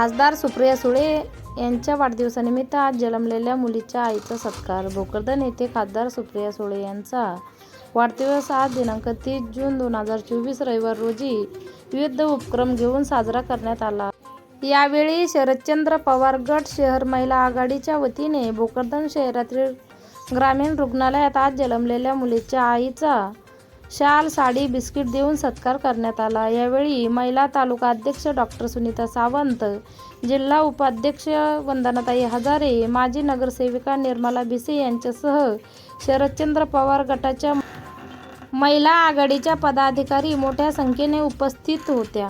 खासदार सुप्रिया सुळे यांच्या वाढदिवसानिमित्त आज जन्मलेल्या मुलीच्या आईचा सत्कार. भोकरदन येथे खासदार सुप्रिया सुळे यांचा वाढदिवस आज दिनांक तीस जून दोन हजार चोवीस रविवार रोजी विविध उपक्रम घेऊन साजरा करण्यात आला. यावेळी शरदचंद्र पवार गट शहर महिला आघाडीच्या वतीने भोकरदन शहरातील ग्रामीण रुग्णालयात आज जन्मलेल्या मुलीच्या आईचा शाल साडी बिस्किट देऊन सत्कार करण्यात आला. यावेळी महिला तालुका अध्यक्ष डॉक्टर सुनीता सावंत जिल्हा उपाध्यक्ष वंदनाताई हजारे माजी नगरसेविका निर्मला भिसे यांच्यासह शरदचंद्र पवार गटाच्या महिला आघाडीच्या पदाधिकारी मोठ्या संख्येने उपस्थित होत्या.